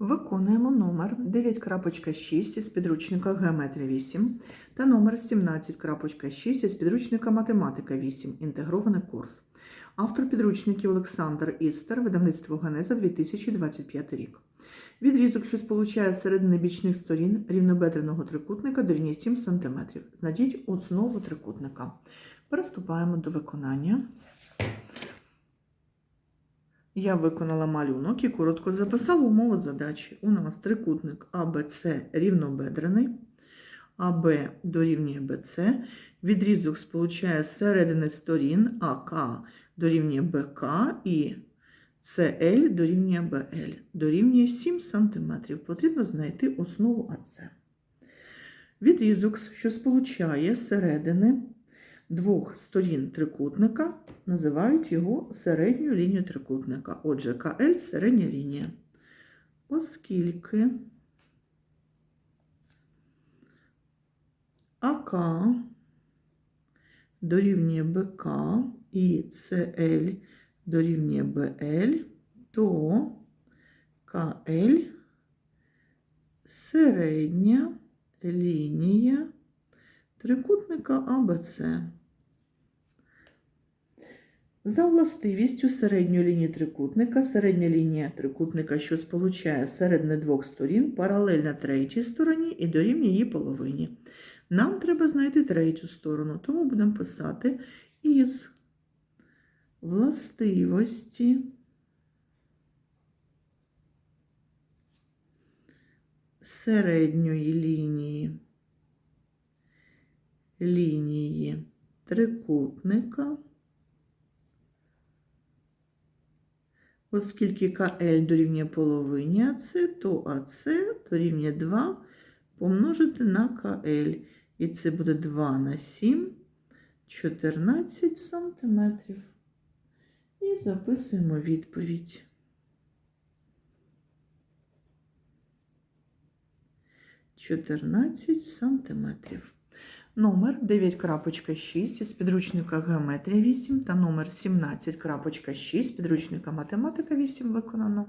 Виконуємо номер 9.6 із підручника Геометрія 8 та номер 17.6 із підручника Математика 8. Інтегрований курс. Автор підручників Олександр Істер, видавництво Генеза 2025 рік. Відрізок, що сполучає середини бічних сторін рівнобедреного трикутника дорівнює 7 см. Знайдіть основу трикутника. Переступаємо до виконання. Я виконала малюнок і коротко записала умову задачі. У нас трикутник АБЦ рівнобедрений, АБ дорівнює БЦ, відрізок сполучає середини сторін АК дорівнює БК і СЛ дорівнює БЛ, дорівнює 7 см. Потрібно знайти основу АЦ. Відрізок, що сполучає середини двох сторін трикутника, називають його середньою лінією трикутника. Отже, КЛ середня лінія. Оскільки АК дорівнює БК і СЛ дорівнює БЛ, то КЛ середня лінія трикутника АБЦ. За властивістю середньої лінії трикутника, середня лінія трикутника, що сполучає середини двох сторін, паралельна третій стороні і дорівнює її половині. Нам треба знайти третю сторону, тому будемо писати із властивості середньої лінії лінії трикутника, оскільки КЛ дорівнює половині АЦ, то АЦ дорівнює 2 помножити на КЛ. І це буде 2 на 7, 14 сантиметрів. І записуємо відповідь. Чотирнадцять сантиметрів. Номер 9.6 із підручника Геометрія 8 та номер 17.6 з підручника Математика 8 виконано.